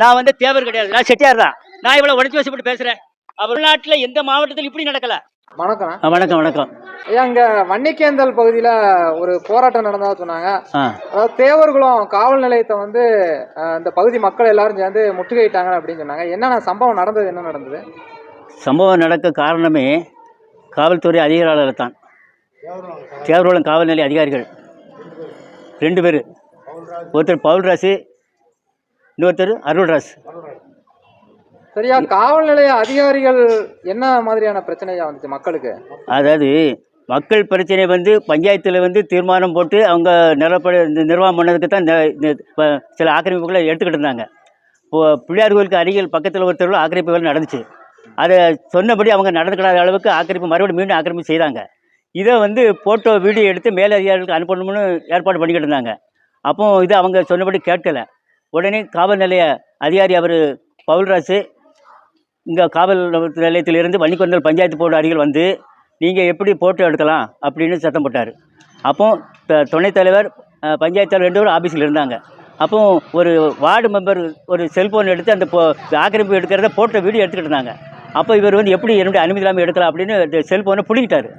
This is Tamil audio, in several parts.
நான் வந்து தேவர் கிடையாது. நான் செட்டியார் தான். நான் இவ்வளவு உடச்சி வசப்பட்டு பேசுறேன். அவர் நாட்டுல எந்த மாவட்டத்தில் இப்படி நடக்கல. வணக்கம். வணக்கம் வணக்கம். இங்க வன்னிக்கேந்தல் பகுதியில ஒரு போராட்டம் நடந்ததா சொன்னாங்க. அதாவது தேவர்குளம் காவல் நிலையத்தை வந்து இந்த பகுதி மக்கள் எல்லாரும் சேர்ந்து முற்றுகையிட்டாங்க அப்படின்னு சொன்னாங்க. என்னென்ன சம்பவம் நடந்தது? என்ன நடந்தது? சம்பவம் நடக்க காரணமே காவல்துறை அதிகாரிகள் தான். தேவரோளம் காவல் நிலைய அதிகாரிகள். ரெண்டு பேர். ஒருத்தர் பவுல்ராசு இன்னொருத்தர் அருள்ராஜ். சரியா காவல் நிலைய அதிகாரிகள் என்ன மாதிரியான பிரச்சனையா வந்துச்சு மக்களுக்கு? அதாவது மக்கள் பிரச்சனை வந்து பஞ்சாயத்தில் வந்து தீர்மானம் போட்டு அவங்க நிலப்பட நிர்வாகம் பண்ணதுக்கு தான் சில ஆக்கிரமிப்புகளை எடுத்துக்கிட்டு இருந்தாங்க. இப்போ பிள்ளையார் கோயிலுக்கு அருகில் பக்கத்தில் ஒரு தெருவில் ஆக்கிரமிப்புகள் நடந்துச்சு. அதை சொன்னபடி அவங்க நடந்துக்கிடாத அளவுக்கு ஆக்கிரமிப்பு மறுபடியும் மீண்டும் ஆக்கிரமிப்பு செய்தாங்க. இதை வந்து ஃபோட்டோ வீடியோ எடுத்து மேல் அதிகாரிகளுக்கு அனுப்பணும்னு ஏற்பாடு பண்ணிக்கிட்டு இருந்தாங்க. அப்போ இது அவங்க சொன்னபடி கேட்கல. உடனே காவல் நிலைய அதிகாரி அவர் பவுல்ராசு இங்கே காவல் நிலையத்திலிருந்து வன்னிக்கொண்டல் பஞ்சாயத்து போர்டு அருகில் வந்து நீங்கள் எப்படி ஃபோட்டோ எடுக்கலாம்? அப்படின்னு சத்தம் போட்டார். அப்போ த- துணைத் தலைவர் பஞ்சாயத்து தலைவர் ரெண்டு பேரும் ஆஃபீஸில் இருந்தாங்க. அப்போ ஒரு வார்டு மெம்பர் ஒரு செல்ஃபோன் எடுத்து அந்த போ ஆக்கிரமிப்பு எடுக்கிறத ஃபோட்டோ வீடியோ எடுத்துக்கிட்டு இருந்தாங்க. அப்போ இவர் வந்து எப்படி என்னுடைய அனுமதி இல்லாமல் எடுக்கலாம் அப்படின்னு செல்ஃபோனை பிடிங்கிட்டார்.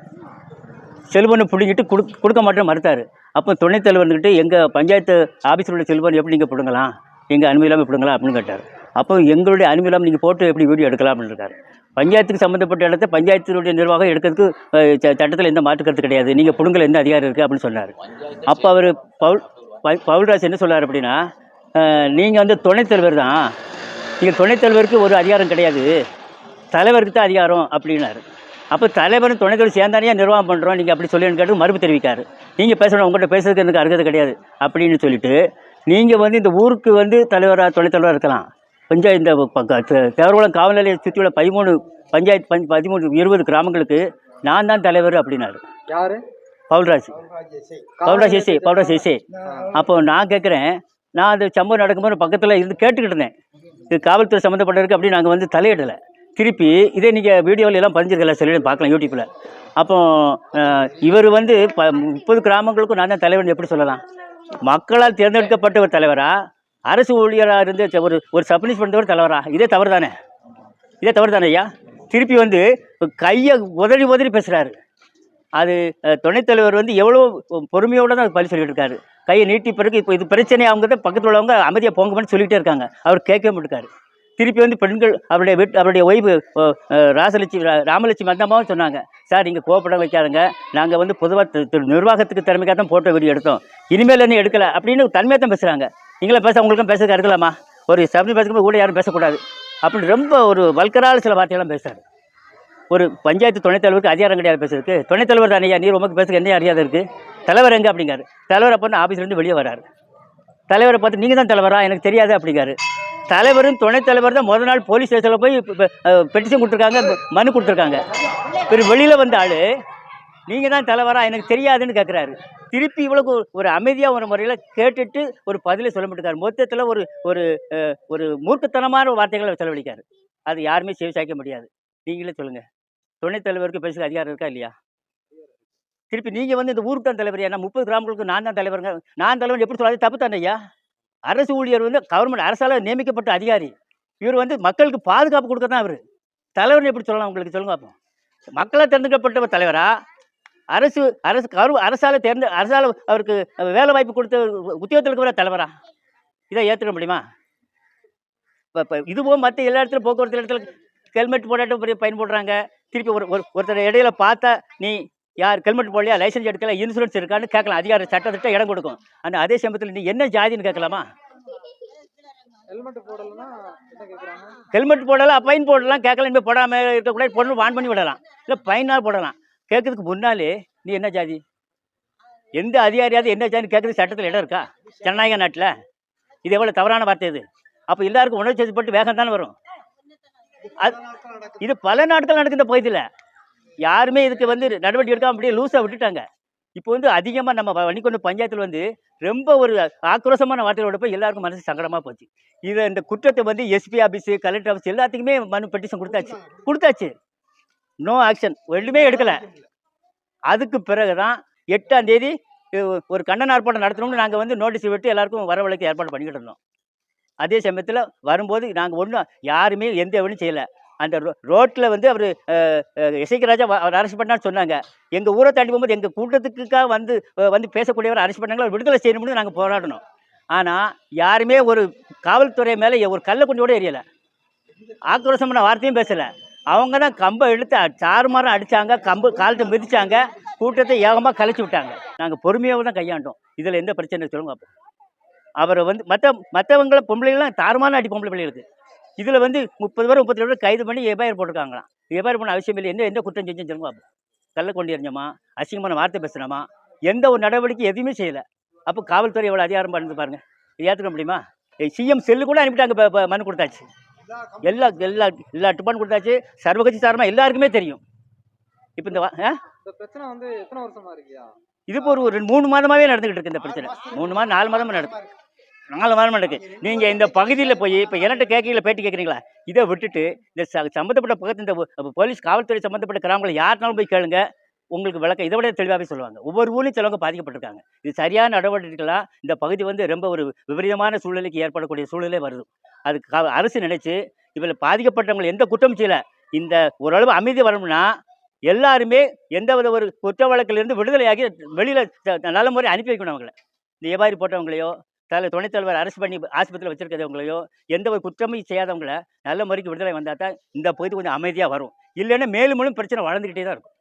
செல்ஃபோனை பிடிங்கிட்டு கொடு கொடுக்க மாட்டேன்னு மறுத்தார். அப்போ துணைத் தலைவர் வந்துக்கிட்டு எங்கள் பஞ்சாயத்து ஆஃபீஸில் உள்ள செல்ஃபோன் எப்படி நீங்கள் பிடுங்கலாம்? எங்கள் அனுமதி இல்லாமல் பிடுங்கலாம் அப்படின்னு கேட்டார். அப்போ எங்களுடைய அனுமதி இல்லாமல் நீங்கள் போட்டு எப்படி வீடியோ எடுக்கலாம் அப்படின்னு இருக்காரு. பஞ்சாயத்துக்கு சம்மந்தப்பட்ட இடத்த பஞ்சாயத்தினுடைய நிர்வாகம் எடுக்கிறதுக்கு சட்டத்தில் எந்த மாற்று கருத்து கிடையாது. நீங்கள் பிடுங்கல எந்த அதிகாரம் இருக்குது அப்படின்னு சொன்னார். அப்போ அவர் பவுல் பவுல்ராஜ் என்ன சொன்னார் அப்படின்னா நீங்கள் வந்து துணைத் தலைவர் தான். நீங்கள் துணைத் தலைவருக்கு ஒரு அதிகாரம் கிடையாது. தலைவருக்கு தான் அதிகாரம் அப்படின்னாரு. அப்போ தலைவரும் துணைத் தலைவர் சேர்ந்தானே நிர்வாகம் பண்ணுறோம் நீங்கள் அப்படி சொல்லி கேட்டு மறுப்பு தெரிவிக்காரு. நீங்கள் பேசணும் உங்கள்கிட்ட பேசுறதுக்கு எனக்கு அருகதை கிடையாது அப்படின்னு சொல்லிட்டு நீங்கள் வந்து இந்த ஊருக்கு வந்து தலைவராக துணைத் தலைவராக இருக்கலாம். கொஞ்சம் இந்த தேவரகுளம் காவல் நிலையை சுற்றியுள்ள பதிமூணு பஞ்சாயத்து பஞ்ச் பதிமூணு இருபது கிராமங்களுக்கு நான் தான் தலைவர் அப்படின்னாரு. யாரு? Paulraj. Paulraj S A Paulraj S A அப்போ நான் கேட்குறேன் நான் அந்த சம்பவம் நடக்கும்போது பக்கத்தில் இருந்து கேட்டுக்கிட்டு இருந்தேன். இது காவல்துறை சம்மந்தப்பட்டிருக்கு அப்படின்னு நாங்கள் வந்து தலையிடலை. திருப்பி இதே நீங்கள் வீடியோவில் எல்லாம் பதிஞ்சிருக்கல சொல்லி பார்க்கலாம் யூடியூப்பில் அப்போ இவர் வந்து ப முப்பது கிராமங்களுக்கும் நான் தான் தலைவர்னு எப்படி சொல்லலாம்? மக்களால் தேர்ந்தெடுக்கப்பட்ட ஒரு தலைவரா? அரசு ஊழியராக இருந்து ச- ஒரு ஒரு சப் ஒரு தலைவரா? இதே தவறு தானே இதே தவறு தானே ஐயா? திருப்பி வந்து கையை உதறி உதறி பேசுகிறாரு அது துணைத்தலைவர் வந்து எவ்வளோ பொறுமையோடு தான் பதில் சொல்லிட்டு இருக்காரு. கையை நீட்டி பிறகு இப்போ இது பிரச்சனை அவங்க பக்கத்தில் உள்ளவங்க அமைதியாக போங்கன்னு சொல்லிகிட்டே இருக்காங்க. அவர் கேட்கவே மாட்டாரு திருப்பி வந்து பெண்கள் அவருடைய வீட் அவருடைய ஒய்ஃபு ராசலட்சுமி ராமலட்சுமி அந்தம்மாவும் சொன்னாங்க. சார் நீங்கள் கோவப்பட வைக்காதுங்க. நாங்கள் வந்து பொதுவாக நிர்வாகத்துக்கு திறமைக்காக தான் ஃபோட்டோ வீடியோ எடுத்தோம். இனிமேல் என்ன எடுக்கலை. அப்படின்னு தன்மையாக தான் பேசுகிறாங்க நீங்களே பேச உங்களுக்கும் பேசுறதுக்கு இருக்கலாமா ஒரு சபரி பேசும்போது கூட யாரும் பேசக்கூடாது. அப்படின்னு ரொம்ப ஒரு வல்கரால் சில வார்த்தையெல்லாம் பேசுகிறாரு ஒரு பஞ்சாயத்து துணைத் தலைவருக்கு அதிகாரம் கிடையாது பேசுறதுக்கு. துணைத் தலைவர் தானே நீர் உமக்கு பேசுறதுக்கு என்ன அறியாத இருக்குது தலைவர் எங்கே அப்படிங்காரு தலைவர் அப்போ ஆஃபீஸ்லேருந்து வெளியே வராரு. தலைவரை பார்த்து நீங்கள் தான் தலைவரா? எனக்கு தெரியாது அப்படிங்காரு தலைவரும் துணைத் தலைவர் தான் முதல் நாள் போலீஸ் ஸ்டேஷனில் போய் பெட்டிஷன் கொடுத்துருக்காங்க மனு கொடுத்துருக்காங்க. பிறகு வெளியில் வந்த ஆள் நீங்கள் தான் தலைவரா? எனக்கு தெரியாதுன்னு கேட்குறாரு திருப்பி இவ்வளவு ஒரு அமைதியாக ஒரு முறையில் கேட்டுட்டு ஒரு பதிலை சொல்ல மாட்டேங்காரு மொத்தத்தில் ஒரு ஒரு ஒரு மூர்க்கத்தனமான வார்த்தைகளை செலவழிக்காரு. அது யாருமே சேவிசாய்க்க முடியாது. நீங்களே சொல்லுங்கள் துணைத் தலைவருக்கு பேசுகிற அதிகாரம் இருக்கா இல்லையா? திருப்பி நீங்கள் வந்து இந்த ஊருக்கு தான் தலைவர் ஏன்னா முப்பது கிராமங்களுக்கு நான் தான் தலைவருங்க. நான் தலைவர் எப்படி சொல்லாது? தப்பு தானே ஐயா? அரசு ஊழியர் வந்து கவர்மெண்ட் அரசால் நியமிக்கப்பட்ட அதிகாரி. இவர் வந்து மக்களுக்கு பாதுகாப்பு கொடுக்க தான் அவர் தலைவர்னு எப்படி சொல்லலாம் உங்களுக்கு சொல்லுங்க அப்போ மக்களால் தேர்ந்தெடுக்கப்பட்ட தலைவராக தலைவரா? அரசு அரசு கரு அரசால் தேர்ந்த அரசால் அவருக்கு வேலை வாய்ப்பு கொடுத்த உத்தியோகத்திற்கு வர தலைவரா? இதை ஏற்றுக்க முடியுமா? இப்போ இப்போ இதுவும் மற்ற எல்லா இடத்துலையும் போக்குவரத்து இடத்துல ஹெல்மெட் போடாட்டும் பெரிய பயன்படுறாங்க திருப்பி ஒரு ஒரு ஒருத்தர் இடையில பார்த்தா நீ யார் ஹெல்மெட் போடலையா? லைசன்ஸ் எடுக்கல இன்சூரன்ஸ் இருக்கான்னு கேட்கலாம். அதிகார சட்டத்திட்ட இடம் கொடுக்கும். ஆனால் அதே சமயத்தில் நீ என்ன ஜாதின்னு கேட்கலாமா? ஹெல்மெட் போடலாம் ஃபைன் போடலாம் கேட்கலாம். இனிமேல் போடாமல் இருக்கக்கூடாது. பொண்ணு வான் பண்ணி விடலாம். இல்லை ஃபைனால் போடலாம். கேட்கறதுக்கு முன்னாலே நீ என்ன ஜாதி? எந்த அதிகாரியாவது என்ன ஜாதி கேட்கறது சட்டத்தில் இடம் இருக்கா? ஜனநாயக நாட்டில்? இது எவ்வளோ தவறான வார்த்தை இது? அப்போ எல்லாருக்கும் உணர்ச்சி வசப்பட்டு வேகம் தானே வரும். அது இது பல நாட்கள் நடக்கின்ற பகுதியில் யாருமே இதுக்கு வந்து நடவடிக்கை எடுக்காம அப்படியே லூஸாக விட்டுட்டாங்க. இப்போ வந்து அதிகமாக நம்ம வன்னிக்கொண்டு பஞ்சாயத்தில் வந்து ரொம்ப ஒரு ஆக்ரோஷமான வார்த்தைகளோட போய் எல்லாருக்கும் மனசு சங்கடமாக போச்சு. இதை இந்த குற்றத்தை வந்து எஸ்பி ஆஃபீஸு கலெக்டர் ஆஃபீஸ் எல்லாத்துக்குமே மனு பெட்டிஷன் கொடுத்தாச்சு. கொடுத்தாச்சு. நோ ஆக்ஷன் ஒன்றுமே எடுக்கலை. அதுக்கு பிறகு தான் எட்டாம் தேதி ஒரு கண்டன ஆர்ப்பாட்டம் நடத்தணும்னு நாங்கள் வந்து நோட்டீஸ் விட்டு எல்லாருக்கும் வரவழைக்க ஏற்பாடு பண்ணிக்கிட்டு இருந்தோம். அதே சமயத்தில் வரும்போது நாங்கள் ஒன்றும் யாருமே எந்த எவனும் செய்யலை. அந்த ரோ ரோட்டில் வந்து அவர் இசைக்கு ராஜா அவர் அரெஸ்ட் பண்ணான்னு சொன்னாங்க. எங்கள் ஊரை தாண்டி போகும்போது எங்கள் கூட்டத்துக்காக வந்து வந்து பேசக்கூடியவர் அரெஸ்ட் பண்ணாங்களோ அவர் விடுதலை செய்யணும்னு நாங்கள் போராடணும். ஆனால் யாருமே ஒரு காவல்துறை மேலே ஒரு கல்லை கொண்டு கூட எரியலை ஆக்ரோஷமான வார்த்தையும் பேசலை. அவங்க தான் கம்பை இழுத்து அ- அடித்தாங்க கம்பு காலத்தை மிதித்தாங்க கூட்டத்தை ஏகமாக கலைச்சி விட்டாங்க. நாங்கள் பொறுமையாக தான் கையாண்டோம். இதில் எந்த பிரச்சனை சொல்லுங்க அப்போ. அவரை வந்து மற்ற மற்றவங்களை பொம்பளைகள்லாம் தாறுமான அடி பொம்பளை பிள்ளைகளுக்கு இதில் வந்து முப்பது பேர் முப்பத்தி பேர் கைது பண்ணி எஃப்ஐஆர் போட்டிருக்காங்களாம் எஃப்ஐஆர் பண்ண அவசியம் இல்லை எந்த எந்த குற்றம் செஞ்சு சொல்லுங்க கள்ள கொண்டு எறிஞ்சோமா? அசிங்கமான வார்த்தை பேசுனோமா? எந்த ஒரு நடவடிக்கை எதுவுமே செய்யலை. அப்போ காவல்துறை எவ்வளோ அதிகாரம் பண்ணுது பாருங்க. ஏற்றுக்க முடியுமா? சிஎம் செல்லு கூட அனுப்பிட்டாங்க மனு கொடுத்தாச்சு. எல்லா எல்லா எல்லா டிபார்ட்மெண்ட் கொடுத்தாச்சு. சர்வகட்சி சாரமாக எல்லாருக்குமே தெரியும். இப்போ இந்த பிரச்சனை வந்து எத்தனை வருஷமா இருக்கியா? இது ஒரு ரெண்டு மூணு மாதமாகவே நடந்துகிட்டு இருக்கு இந்த பிரச்சனை. மூணு மாதம் நாலு மாதமாக நடக்குது நாலு மாதமாக நடக்கு நீங்கள் இந்த பகுதியில் போய் இப்போ என்கிட்ட கேட்கல பேட்டி கேட்குறீங்களா இதை விட்டுட்டு இந்த ச சம்மந்தப்பட்ட பக்கத்து இந்த போலீஸ் காவல்துறை சம்மந்தப்பட்ட கிராமங்களை யாருனாலும் போய் கேளுங்க. உங்களுக்கு விளக்கம் இதை விட தெளிவாகவே சொல்லுவாங்க. ஒவ்வொரு ஊர்லையும் சிலவங்க பாதிக்கப்பட்டிருக்காங்க. இது சரியான நடவடிக்கைகளாக இந்த பகுதி வந்து ரொம்ப ஒரு விபரீதமான சூழ்நிலைக்கு ஏற்படக்கூடிய சூழ்நிலை வருது. அதுக்கு அரசு நினைச்சு இதில் பாதிக்கப்பட்டவங்களை எந்த குற்றம் செய்யல. இந்த ஓரளவு அமைதி வரணும்னா எல்லாருமே எந்த வித ஒரு குற்ற வழக்கிலிருந்து விடுதலையாகி வெளியில் நல்ல முறை அனுப்பி வைக்கணும் அவங்களை. இந்த வியாபாரி போட்டவங்களையோ தலை துணைத் தலைவர் அரசு பண்ணி ஆஸ்பத்திரியில் வச்சிருக்கிறவங்களையோ எந்த ஒரு குற்றமும் செய்யாதவங்கள நல்ல முறைக்கு விடுதலை வந்தால் தான் இந்த பகுதி கொஞ்சம் அமைதியாக வரும். இல்லைன்னா மேலும் மேலும் பிரச்சனை வளர்ந்துக்கிட்டே தான் இருக்கும்.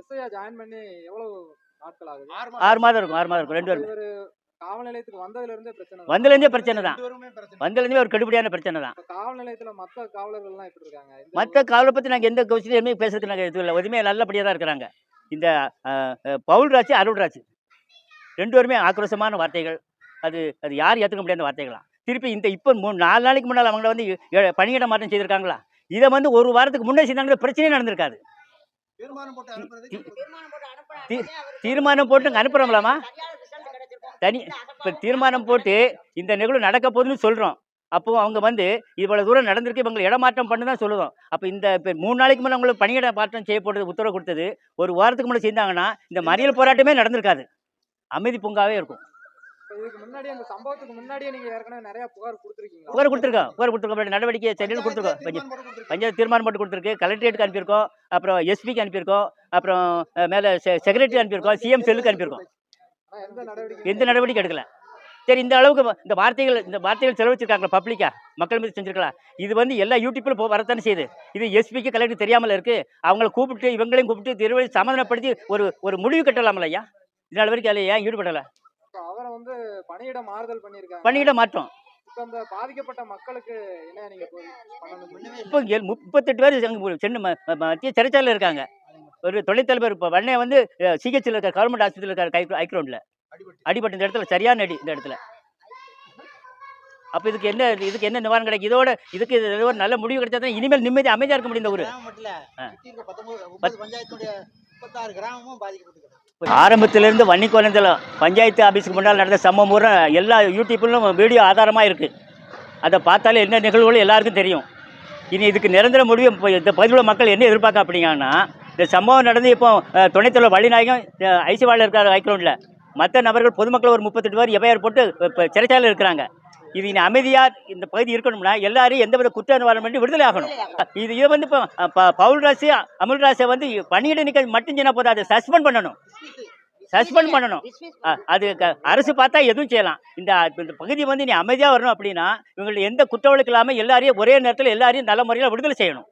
எஸ்ஐயா ஜாயின் பண்ணி எவ்வளவு நாட்கள் ஆகுது? ஆறு மாதம். இருக்கும் ஆறு மாதம் இருக்கும் ரெண்டு பேரும் காவல் நிலையத்துக்கு வந்ததுல இருந்தே பிரச்சனை தான். வந்ததுலேருந்தே பிரச்சனை. தான் வந்ததுலேருந்தே ஒரு கடுபடியான பிரச்சனை தான். காவல் நிலையத்துல மத்த காவலர்கள்லாம் எப்படி இருக்காங்க? மற்ற காவலை பற்றி நாங்கள் எந்த கொஸ்டின் எதுவுமே பேசுறதுக்கு நாங்கள் இது இல்லை. எதுவுமே நல்லபடியாக தான் இருக்கிறாங்க. இந்த அஹ், அஹ், பவுல்ராஜ் அருள்ராஜ் ரெண்டு பேருமே ஆக்ரோஷமான வார்த்தைகள். அது அது யார் ஏற்றுக்க முடியாத வார்த்தைகளாம் திருப்பி இந்த இப்போ மூணு நாலு நாளைக்கு முன்னால் அவங்கள வந்து பணியிட மாற்றம் செய்திருக்காங்களா? இதை வந்து ஒரு வாரத்துக்கு முன்னே செய்தாங்க பிரச்சனையே நடந்திருக்காது. தீர்மானம் போட்டு அனுப்புகிறோம்லாமா தனி இப்போ தீர்மானம் போட்டு இந்த நிகழ்வு நடக்க போகுதுன்னு சொல்கிறோம் அப்போ அவங்க வந்து இவ்வளோ தூரம் நடந்திருக்கு இவங்க இடமாற்றம் பண்ணு தான் சொல்லுவோம் அப்போ இந்த இப்போ மூணு நாளைக்கு முன்னே அவங்களுக்கு பணியிட மாற்றம் செய்யப்படுறது உத்தரவு கொடுத்தது. ஒரு வாரத்துக்கு முன்னே செஞ்சாங்கன்னா இந்த மறியல் போராட்டமே நடந்திருக்காது. அமைதி பூங்காவே இருக்கும். இதுக்கு முன்னாடி அந்த சம்பவத்துக்கு முன்னாடியே நீங்க ஏற்கனவே நிறைய புகார் கொடுத்துருக்கீங்களா? புகார் கொடுத்துருக்கோம் புகார் கொடுத்துருக்கோம் நடவடிக்கை சென்னையில் கொடுத்துருக்கோம். பஞ்சாயத்து தீர்மானம் போட்டு கொடுத்துருக்கு. கலெக்டரேட்டுக்கு அனுப்பியிருக்கோம். அப்புறம் எஸ்பிக்கு அனுப்பியிருக்கோம். அப்புறம் மேலே செக்ரட்டரி அனுப்பியிருக்கோம். சிஎம் செல்லுக்கு அனுப்பியிருக்கோம். எந்த நடவடிக்கை எடுக்கல. சரி இந்த அளவுக்கு இந்த வார்த்தைகள் இந்த வார்த்தைகள் செலவழிச்சிருக்காங்களா? பப்ளிக்கா மக்கள் மீது செஞ்சிருக்கலாம் இது வந்து எல்லா யூடியூப்ல போ வரத்தானே செய்யுது. இது எஸ்பிக்கு கலெக்டர் தெரியாமல் இருக்கு. அவங்கள கூப்பிட்டு இவங்களையும் கூப்பிட்டு திருவள்ளி சமாதானப்படுத்தி ஒரு ஒரு முடிவு கட்டலாமல ஐயா? இதனால வரைக்கும் அதில் ஏன் ஈடுபடலை? அவரை வந்து பணியிட மாறுதல் பண்ணியிருக்காங்க. பண்ணிக்கிட மாட்டோம் இப்ப அந்த பாதிக்கப்பட்ட மக்களுக்கு என்ன நீங்க இப்போ முப்பத்தெட்டு பேர் அங்கே ம- மத்திய சிறைச்சாலையில் இருக்காங்க. ஒரு துணைத் தலைவர் இப்போ வண்ணே வந்து சிகிச்சையில் இருக்கார் கவர்மெண்ட் ஆஸ்பத்திரியில் இருக்கார் கை ஐக்ரௌண்டில் அடிபட்டு. அடிபட்ட இந்த இடத்துல சரியான அடி இந்த இடத்துல. அப்போ இதுக்கு என்ன இதுக்கு என்ன நிவாரணம் கிடைக்கும்? இதோட இதுக்கு இது ஒரு நல்ல முடிவு கிடைச்சா தான் இனிமேல் நிம்மதி அமைதியாக இருக்க முடியும் இந்த ஊர். பஞ்சாயத்துடைய முப்பத்தாறு கிராமமும் ஆரம்பத்திலேருந்து வன்னி குழந்தைல பஞ்சாயத்து ஆஃபீஸுக்கு முன்னால் நடந்த சம்பவம் பூரா எல்லா யூடியூப்லையும் வீடியோ ஆதாரமாக இருக்குது அதை பார்த்தாலே என்ன நிகழ்வுகளும் எல்லாருக்கும் தெரியும். இனி இதுக்கு நிரந்தர முடிவு இப்போ இந்த பகுதியில் மக்கள் என்ன எதிர்பார்க்க அப்படிங்கன்னா இந்த சம்பவம் நடந்து இப்போ துணைத்தலைவர் துணைத் தலைவர் வள்ளிநாயகம் ஐசிவாவில் இருக்கார் ஹைக்ரௌண்டில் மற்ற நபர்கள் பொதுமக்கள் ஒரு முப்பத்தெட்டு பேர் எஃப்ஐஆர் போட்டு இப்போ சிறைச்சாலையில் இருக்கிறாங்க. இது இனி அமைதியாக இந்த பகுதி இருக்கணும்னா எல்லாரும் எந்தவித குற்ற நிவாரணம் பண்ணி விடுதலை ஆகணும். இது இது வந்து இப்போ அஹ், ப- பவுல்ராஜ் அமுல்ராஜை வந்து பணியிட நீக்க மட்டும் சொன்னால் போதும் அதை சஸ்பெண்ட் பண்ணணும். சஸ்பெண்ட் பண்ணணும். அது அரசு பார்த்தா எதுவும் செய்யலாம். இந்த இந்த பகுதி வந்து நீ அமைதியாக வரணும் அப்படின்னா இவங்களுக்கு எந்த குற்ற வழக்கு இல்லாமல் எல்லாரையும் ஒரே நேரத்தில் எல்லாரையும் நல்ல முறையில் விடுதலை செய்யணும்.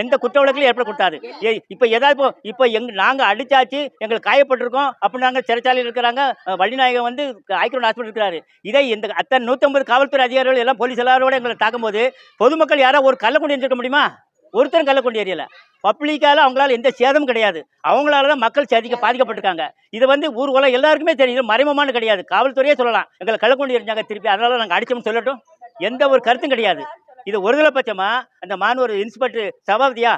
எந்த குற்ற வழக்கிலும் ஏற்படக்கூடாது ஏ இப்போ ஏதாவது இப்போ இப்போ எங் நாங்கள் அடிச்சாச்சு எங்களுக்கு காயப்பட்டிருக்கோம் அப்படி நாங்கள் சிறைச்சாலையில் இருக்கிறாங்க வள்ளிநாயகம் வந்து ஐக்கிரோன் ஹாஸ்பிட்டல் இருக்கிறாரு. இதை இந்த அத்தனை நூற்றம்பது காவல்துறை அதிகாரிகள் எல்லாம் போலீஸ் எல்லாரோட எங்களை தாக்கும்போது பொதுமக்கள் யாராவது ஒரு கள்ளக்குண்டி இருக்க முடியுமா? ஒருத்தரும் கள்ளக்குண்டி ஏரியல. பப்ளிக்கால அவங்களால எந்த சேதமும் கிடையாது. அவங்களால தான் மக்கள் சதிக்க பாதிக்கப்பட்டிருக்காங்க. இது வந்து ஊர் உலகம் எல்லாருக்குமே தெரியும். இது கிடையாது. காவல்துறையே சொல்லலாம். எங்களை கள்ளக்குண்டி எரிஞ்சாங்க திருப்பி அதனால நாங்கள் அடிச்சோம்னு சொல்லட்டும். எந்த ஒரு கருத்தும் கிடையாது. இது ஒருதலை பட்சமா அந்த மாணவர் இன்ஸ்பெக்டர் சபாபதியா?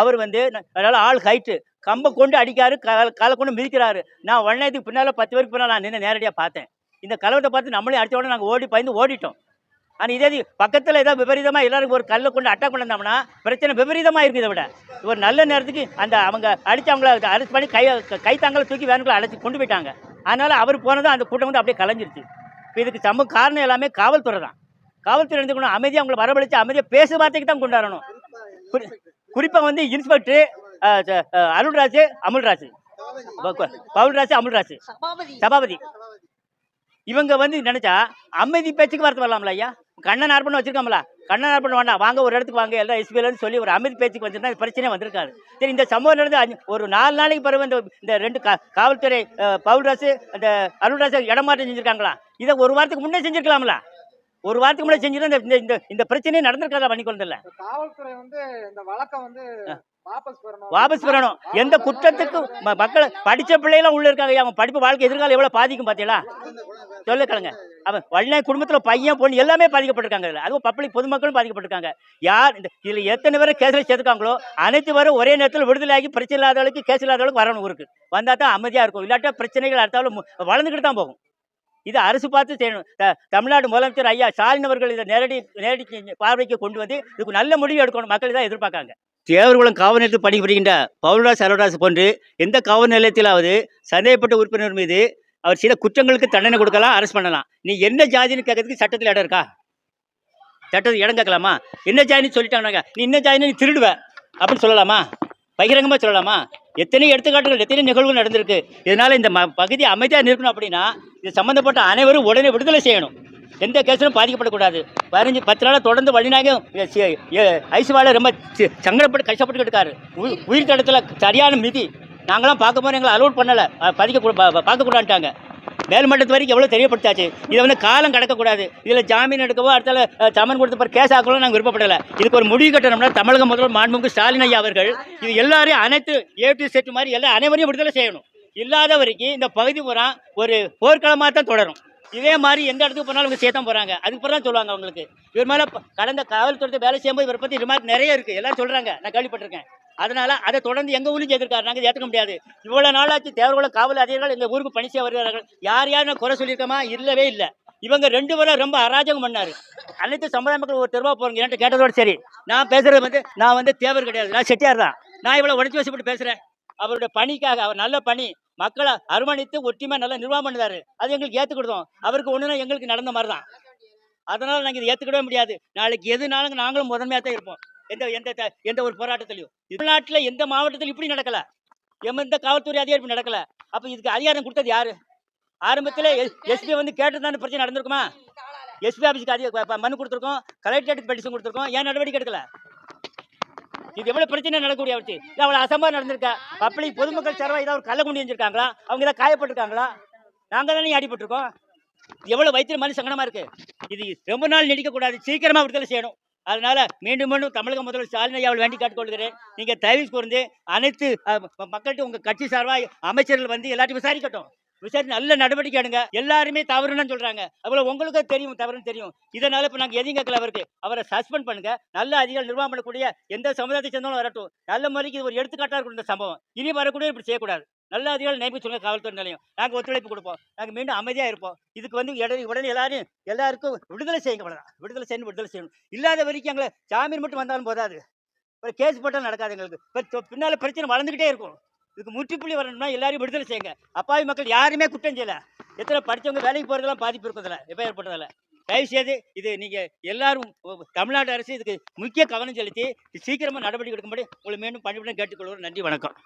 அவர் வந்து அதனால ஆள் ஹைட்டு கம்பம் கொண்டு அடிக்காரு கால காலை கொண்டு மிதிக்கிறாரு. நான் வண்ணத்துக்கு பின்னால் பத்து பேருக்கு பின்னால் நான் நின்று நேரடியாக பார்த்தேன். இந்த கலவத்தை பார்த்து நம்மளே அடித்த உடனே நாங்கள் ஓடி பயந்து ஓடிட்டோம். ஆனால் இதே இது பக்கத்தில் ஏதாவது விபரீதமாக எல்லாருக்கும் ஒரு கல்லை கொண்டு அட்டாக் பண்ணி வந்தோம்னா பிரச்சனை விபரீதமாக இருக்குது இதை விட. ஒரு நல்ல நேரத்துக்கு அந்த அவங்க அடித்தவங்கள அவங்கள அரெஸ்ட் பண்ணி கை கை தாங்களை தூக்கி வேனுக்குள்ள அழைச்சி கொண்டு போயிட்டாங்க. அதனால் அவர் போனதும் அந்த கூட்டம் வந்து அப்படியே கலைஞ்சிருச்சு. இப்போ இதுக்கு சம காரணம் எல்லாமே காவல்துறை தான். காவல்துறை இருந்துக்கணும் அமைதியாக அவங்களை வரவழைச்சு அமைதியாக பேச வார்த்தைக்கு தான் கொண்டாடணும். குறி- குறிப்பா வந்து இன்ஸ்பெக்டர் அருள்ராஜ் அமுல்ராஜ். பவுல்ராஜ் அமுல்ராஜ். சபாபதி. இவங்க வந்து நினைச்சா அமைதி பேச்சுக்கு வார்த்தை வரலாம்ல ஐயா? கண்ணன் ஆர்ப்பணம் வச்சிருக்காங்களா கண்ணன் ஆர்ப்பணம் வேண்டாம் வாங்க ஒரு இடத்துக்கு வாங்க எல்லாம் எஸ்பியிலன்னு சொல்லி ஒரு அமைதி பேச்சுக்கு வச்சிருந்தா இது பிரச்சனையே வந்திருக்காது. சரி இந்த சம்பவம் நடந்து ஒரு நாலு நாளைக்கு பிறகு இந்த இந்த ரெண்டு கா காவல்துறை அஹ், பவுல்ராஜ் அந்த அருள்ராஜ் இடமாற்றம் செஞ்சிருக்காங்களா? இதை ஒரு வாரத்துக்கு முன்னே செஞ்சிருக்கலாம்ல? ஒரு வாரத்துக்கு முன்னே செஞ்சிருந்தா இந்த இந்த இந்த பிரச்சனையே நடந்திருக்காதா பண்ணி கொண்டதில்ல இப்ப காவல்துறை வந்து இந்த வழக்கம் வந்து வாபஸ் பெறணும். எந்த குற்றத்துக்கும் ம- மக்கள் படிச்ச பிள்ளைகளும் உள்ள இருக்காங்க. அவன் படிப்பு வாழ்க்கை எதிர்காலம் எவ்வளவு பாதிக்கும் பாத்தீங்களா? சொல்ல கலங்க அவன் வல்ல குடும்பத்துல பையன் பொண்ணு எல்லாமே பாதிக்கப்பட்டிருக்காங்க அதுவும் பப்ளிக் பொதுமக்களும் பாதிக்கப்பட்டிருக்காங்க. யார் இந்த இதுல எத்தனை பேரை கேஸ்ல சேர்த்துக்காங்களோ அனைத்து பேரும் ஒரே நேரத்தில் விடுதலையாகி பிரச்சனை இல்லாதவளுக்கு கேஸ் இல்லாதவளுக்கு வரணும் ஊருக்கு. வந்தா தான் அமைதியா இருக்கும். இல்லாட்டா பிரச்சனைகள் அடுத்தாலும் வளர்ந்துக்கிட்டு தான் போகும். இது அரசு பார்த்து செய்யணும். த- தமிழ்நாடு முதலமைச்சர் ஐயா ஸ்டாலின் அவர்கள் இதை நேரடி நேரடி பார்வைக்கு கொண்டு வந்து இதுக்கு நல்ல முடிவு எடுக்கணும். மக்கள் தான் எதிர்பார்க்காங்க. தேவர்குளம் காவல் நிலையத்தில் பணிபுரிகின்ற பவுல்ராஜ் அருள்ராஜ் போன்று எந்த காவல் நிலையத்திலாவது சந்தேகப்பட்ட உறுப்பினர் மீது அவர் சில குற்றங்களுக்கு தண்டனை கொடுக்கலாம் அரெஸ்ட் பண்ணலாம். நீ என்ன ஜாதின்னு கேட்கறதுக்கு சட்டத்தில் இடம் இருக்கா? சட்டத்தில் இடம் கேட்கலாமா? என்ன ஜாதின்னு சொல்லிட்டாங்க நீ என்ன ஜாதின்னு நீ திருடுவ அப்படின்னு சொல்லலாமா? பகிரங்கமாக சொல்லலாமா? எத்தனை எடுத்துக்காட்டுகள் எத்தனை நிகழ்வுகள் நடந்திருக்கு. இதனால இந்த ம பகுதி அமைதியாக இருக்கணும் அப்படின்னா இது சம்மந்தப்பட்ட அனைவரும் உடனே விடுதலை செய்யணும். எந்த கேஸிலும் பாதிக்கப்படக்கூடாது. பதினஞ்சு பத்து நாளாக தொடர்ந்து வழிநாயகம் ஐசுவாலை ரொம்ப சங்கடப்பட்டு கஷ்டப்பட்டுக்கிட்டு இருக்காரு உயிர் உயிர் தடத்தில் சரியான மிதி. நாங்களாம் பார்க்க போகிறோம் எங்களை அலோட் பண்ணலை. பதிக்க கூ- மேல்மட்டத்து வரைக்கும் எவ்வளோ தெரியப்படுத்தாச்சு? இதை வந்து காலம் கடக்கக்கூடாது. இதில் ஜாமீன் எடுக்கவோ அடுத்தால சமன் கொடுத்து கொடுத்த கேஸ் ஆக்கவோ நாங்கள் விருப்பப்படலை. இதுக்கு ஒரு முடிவு கட்டணும்னா தமிழக முதல்வர் மாண்புமிகு ஸ்டாலின் ஐயா அவர்கள் இது எல்லாரையும் அனைத்து ஏ டு செட் மாதிரி எல்லா அனைவரையும் விடுதலை செய்யணும். இல்லாத வரைக்கும் இந்த பகுதி பூரா ஒரு போர்க்களமாக தான் தொடரும். இதே மாதிரி எந்த இடத்துக்கு போனாலும் இவங்க சேர்த்தா போகிறாங்க அதுக்கு பிறகு தான் சொல்லுவாங்க அவங்களுக்கு. இவர் மேலே கடந்த காவல்துறை வேலை செய்யும்போது இவரை பற்றி ரிமார்க் நிறைய இருக்குது எல்லாரும் சொல்கிறாங்க நான் கேள்விப்பட்டிருக்கேன். அதனால் அதை தொடர்ந்து எங்கள் ஊரில் சேர்த்துருக்காரு. நாங்கள் ஏற்றுக்க முடியாது. இவ்வளோ நாளாச்சு தேவர்குளம் காவல் அதிகாரிகள் எங்கள் ஊருக்கு பணி செய்ய வருகிறார்கள். யார் யார் நான் குறை சொல்லியிருக்கோமா? இல்லவே இல்லை. இவங்க ரெண்டு பேரும் ரொம்ப அராஜகம் பண்ணார். அனைத்து சமுதாய மக்கள் ஒரு தெருவா போறீங்க என்கிட்ட கேட்டதோட சரி. நான் பேசுகிறது வந்து நான் வந்து தேவர் கிடையாது. நான் செட்டியார் தான். நான் இவ்வளோ உடச்சி வசப்பட்டு பேசுகிறேன் அவருடைய பணிக்காக அவர் நல்ல பணி. மக்களை அரவணைத்து ஒற்றுமை நல்லா நிர்வாகம் பண்ணுறாரு அது எங்களுக்கு ஏற்றுக்கிட்டோம் அவருக்கு ஒன்றுனா எங்களுக்கு நடந்த மாதிரி தான் அதனால் நாங்கள் இதை ஏற்றுக்கிடவே முடியாது. நாளைக்கு எதுனாலும் நாங்களும் முதன்மையாக தான் இருப்போம். எந்த எந்த எந்த ஒரு போராட்டத்திலையும். தமிழ்நாட்டில் எந்த மாவட்டத்திலும் இப்படி நடக்கல. எந்த காவல்துறை அதிகாரி இப்படி நடக்கல. அப்போ இதுக்கு அதிகாரம் கொடுத்தது யாரு? ஆரம்பத்தில் எஸ்பி வந்து கேட்டு தானே பிரச்சனை நடந்திருக்குமா? எஸ்பி ஆஃபீஸ்க்கு அதிக மனு கொடுத்துருக்கோம். கலெக்டரேட்டுக்கு பெட்டிஷன் கொடுத்துருக்கோம். ஏன் நடவடிக்கை எடுக்கல? இது எவ்வளவு பிரச்சனை நடக்கக்கூடிய அவர்ச்சி இது அவ்வளவு அசம்பா நடந்திருக்கா? பப்ளிக் பொதுமக்கள் சார்பாக ஏதாவது கள்ள கொண்டு செஞ்சிருக்காங்களா அவங்க ஏதாவது காயப்பட்டிருக்காங்களா? நாங்க தானே அடிபட்டிருக்கோம். எவ்வளவு வயிற்று மாதிரி சங்கடமா இருக்கு. இது ரொம்ப நாள் நீடிக்க கூடாது. சீக்கிரமா விடுதலை செய்யணும். அதனால மீண்டும் மீண்டும் தமிழக முதல்வர் ஸ்டாலின் அவள் வேண்டி கேட்டுக்கொள்கிறேன் நீங்க தயவு கூர்ந்து அனைத்து மக்கள்கிட்ட உங்க கட்சி சார்பாக அமைச்சர்கள் வந்து எல்லாத்தையும் விசாரிக்கட்டும். விசாரிச்சு நல்ல நடவடிக்கை எடுங்க. எல்லாருமே தவறுன்னு சொல்றாங்க. அவ்வளவு உங்களுக்கு தெரியும் தவறுன்னு தெரியும். இதனால இப்ப நாங்க எதையும் கேட்கல அவருக்கு. அவரை சஸ்பெண்ட் பண்ணுங்க. நல்ல அதிகாரி நிர்வாகம் பண்ணக்கூடிய எந்த சமுதாயத்தை சேர்ந்தாலும் வரட்டும். நல்ல முறைக்கு இது ஒரு எடுத்துக்காட்டா இருக்கும் இந்த சம்பவம். இனி வரக்கூடிய இப்படி செய்யக்கூடாது. நல்ல அதிகாரி நியமிக்க சொல்லுங்க காவல்துறை நிலையம். நாங்க ஒத்துழைப்பு கொடுப்போம். நாங்க மீண்டும் அமைதியா இருப்போம். இதுக்கு வந்து உடனே உடனே எல்லாரும் எல்லாருக்கும் விடுதலை செய்யுங்க விடுதலை செய்யணும் விடுதலை செய்யணும். இல்லாத வரைக்கும் எங்களை ஜாமீன் மட்டும் வந்தாலும் போதாது. இப்போ கேஸ் போட்டாலும் நடக்காது எங்களுக்கு. இப்ப பின்னால பிரச்சனை வளர்ந்துக்கிட்டே இருக்கும். இதுக்கு முற்றுப்புள்ளி வரணும்னா எல்லாரையும் விடுதலை செய்யுங்க. அப்பாவி மக்கள் யாருமே குற்றம் செய்யல. எத்தனை படித்தவங்க வேலைக்கு போகிறதெல்லாம் பாதிப்பு இருக்கிறதுல எப்போ ஏற்பட்டதில்ல தயவு செய்து இது நீங்கள் எல்லாரும் தமிழ்நாடு அரசு இதுக்கு முக்கிய கவனம் செலுத்தி சீக்கிரமாக நடவடிக்கை எடுக்கும்படி உங்களை மீண்டும் பணிபுடன் கேட்டுக்கொள்வோம் நன்றி வணக்கம்.